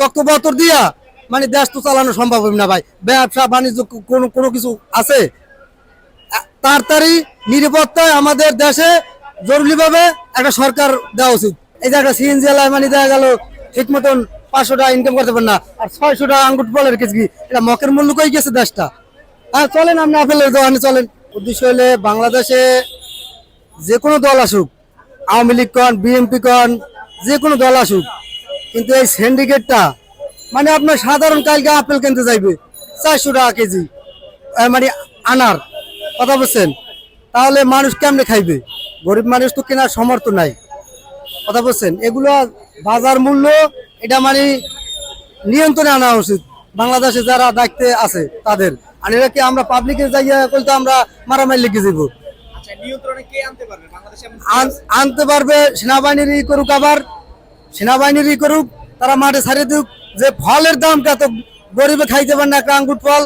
তক্তবতর দিয়া মানে দেশ তো চালানো সম্ভব হবে না ভাই। ব্যবসা, বাণিজ্য, কোনো কোনো কিছু আছে? তাড়াতাড়ি নিরাপত্তায় আমাদের দেশে জরুরিভাবে একটা সরকার দেওয়া উচিত। এই যে একটা সিএনজি এলাকায় মানে দেখা গেল, ঠিক মতন পাঁচশো টাকা ইনকাম করতে পারে না, আর ছয়শো টাকা আঙ্গুট বলের কিছু কি? এটা মকের মূল্য কই গেছে দেশটা? হ্যাঁ চলেন আপনি আপেলের দোকানে চলেন। উদ্দেশ্য হলে বাংলাদেশে যে কোনো দল আসুক, আওয়ামী লীগ কন, বিএনপি কন, যে কোনো দল আসুক কিন্তু এই সিন্ডিকেটটা মানে আপনার সাধারণ কালকে আপেল কিনতে যাইবে চারশো টাকা কেজি মানে আনার কথা বলছেন? তাহলে মানুষ কেমনে খাইবে? গরিব মানুষ তো কেনার সমর্থ নাই কথা বলছেন? এগুলো বাজার মূল্য এটা মানে নিয়ন্ত্রণে আনা উচিত বাংলাদেশে যারা দায়িত্বে আছে তাদের। আর এরা কি আমরা পাবলিকে যাইয়া বলতে আমরা মারামারি লিখে যাব আচ্ছা আনতে পারবে? সেনাবাহিনীরই করুক আবার সেনাবাহিনীরই করুক, তারা মাঠে ছাড়িয়ে দিক। যে ফলের দাম কত গরিবে খাইতে পারে না, একটা আঙ্গুর ফল।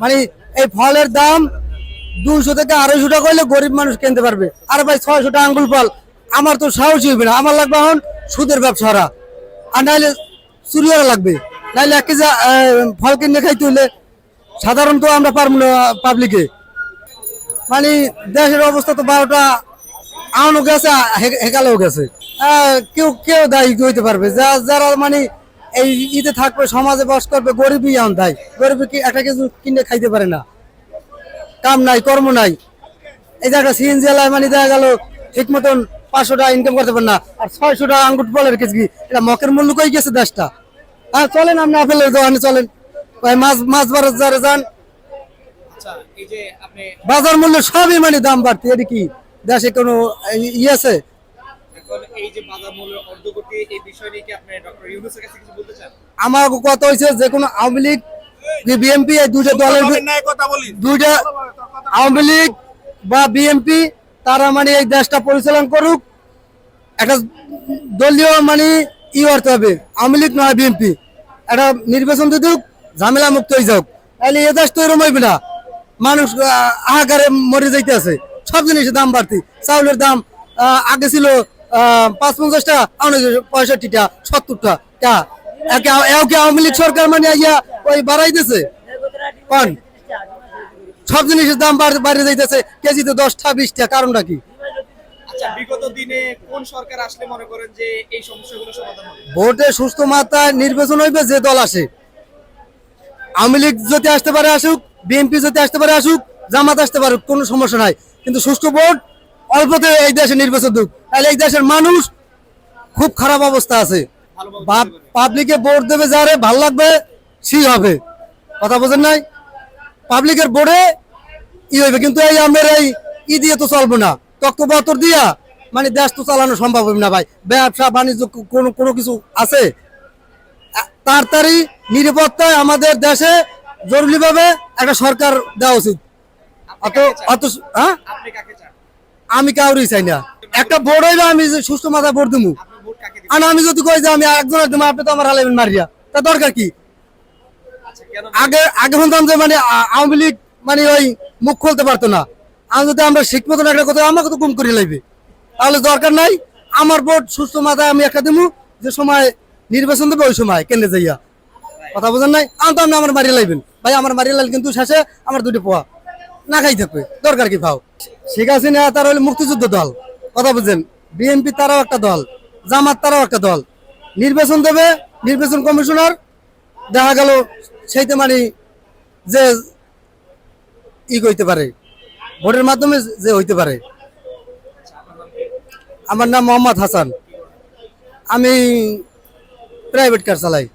মানে এই ফলের দাম দুশো থেকে আড়াইশো টাকা হলে গরিব মানুষ কিনতে পারবে। আর ভাই ছয়শো টাকা আঙ্গুর ফল, আমার তো সাহসই হবে না। আমার লাগবে এখন সুদের ব্যবসারা। আর নাইলে চুরিয়ারা লাগবে। নাহলে এক কেজি ফল কিনে খাইতে হলে সাধারণত আমরা পাবলিকে মানে দেশের অবস্থা তো বারোটা আউনও গেছে হেকালেও গেছে। কেউ কেউ দায়ী হইতে পারবে। যা যারা মানে এই ঈদে থাকবে সমাজে বাস করবে গরিবই আন দায়। গরিব কি একটা কিছু কিনে খাইতে পারে না। কাম নাই কর্ম নাই। এই যে একটা সিএনজি এলাকায় মানে দেখা গেল ঠিক মতন পাঁচশো টাকা ইনকাম করতে পারে না আর ছয়শো টাকা আঙ্গুট বলের কিছু এটা মকের মূল্য কই গেছে দেশটা? হ্যাঁ চলেন আপনি আপেলের দোকানে চলেন। মাছ মাছ বাজার যারা যান। আচ্ছা বাজার মূল্য সবই মানে দাম বাড়তি এটা কি? দেশে কোনো ই- আছে? এখন এই যে বাজার মূল্যের অর্ধগতি এই বিষয় নিয়ে কি আপনি ডক্টর ইউনুসের কাছে কিছু বলতে চান? আমার কথা হয়েছে যে কোনো আওয়ামী লীগ বিএনপি এই দুইটা দলের বি- কথা বলি। দুইটা আওয়ামী লীগ বা বিএনপি তারা মানে এই দেশটা পরিচালনা করুক। একটা দলীয় মানে ই করতে হবে। আওয়ামী লীগ নয় বিএনপি। একটা নির্বাচন দিতুক ঝামেলা মুক্ত হয়ে যাক। তাহলে এ দেশ তো এরম হইবে না। মানুষ আহ, হাহাকারে মরে যাইতে আছে সব জিনিসের দাম বাড়তি। চাউলের দাম আগে ছিল পাঁচ পঞ্চাশটা পঁয়ষট্টিটা সত্তরটা। টা একে আওয়ামী লীগ সরকার মানে ইয়া ওই বাড়াই দিছে সব জিনিসের দাম বাড়- বাড়ে যাইতেছে কেজিতে দশটা বিশটা কারণটা কি? আচ্ছা বিগত দিনে কোন সরকার আসলে মনে করেন যে এই সমস্যাগুলো সমাধান হবে? ভোটে সুস্থ মাত্রায় নির্বাচন হইবে যে দল আসে। আওয়ামী লীগ যদি আসতে পারে আসুক বিএনপি যদি আসতে পারে আসুক জামাত আসতে পারে, কোনো সমস্যা নাই। কিন্তু সুষ্ঠু ভোট অল্পতে এই দেশে নির্বাচন দুক তাহলে এই দেশের মানুষ খুব খারাপ অবস্থা আছে। পাবলিকে ভোট দেবে যারে ভালো লাগবে সেই হবে। কথা বোঝেন নাই? পাবলিকের বোর্ডে ই হইবে, কিন্তু এই আমের এই ই দিয়ে তো চলবো না। তক্তবতর দিয়া মানে দেশ তো চালানো সম্ভব হবে না ভাই। ব্যবসা, বাণিজ্য, কোনো কোনো কিছু আছে? তাড়াতাড়ি নিরাপত্তায় আমাদের দেশে জরুরিভাবে একটা সরকার দেওয়া উচিত। অত অত হ্যাঁ? আমি কাউরি চাই না। একটা বোর্ড হইলে আমি সুস্থ ভোট কাকে দিবেন? আর আমি যদি কই যে আমি একজনের দেবো আপনি তো আমার হালাইবেন মারিয়া। তা দরকার কি? আচ্ছা আগে আগে শুনতাম যে মানে আওয়ামী লীগ মানে ওই মুখ খুলতে পারতো না। আমি যদি আমরা শিখ মতন একটা কথা আমাকে তো গুম করে লাইবে। তাহলে দরকার নাই আমার বোর্ড সুস্থ মাথায় আমি একটা দেবো যে সময় নির্বাচন দেবে ওই সময় কেন্দ্রে যাইয়া। কথা বোঝেন নাই? আমি তো আপনি আমার মারিয়ে লাইবেন। ভাই আমার মারিয়ে লাইল কিন্তু শেষে আমার দুটো পোয়া। না খাই থাকবে দরকার কি ভাও? শেখ হাসিনা তার হলো মুক্তিযুদ্ধ দল। কথা বুঝছেন? বিএনপি তারাও একটা দল, জামাত তারাও একটা দল। নির্বাচন দেবে, নির্বাচন কমিশনার। দেখা গেল সেইতে মানে যে ই করতে পারে, ভোটের মাধ্যমে যে হইতে পারে। আমার নাম মোহাম্মদ হাসান। আমি প্রাইভেট কার চালাই।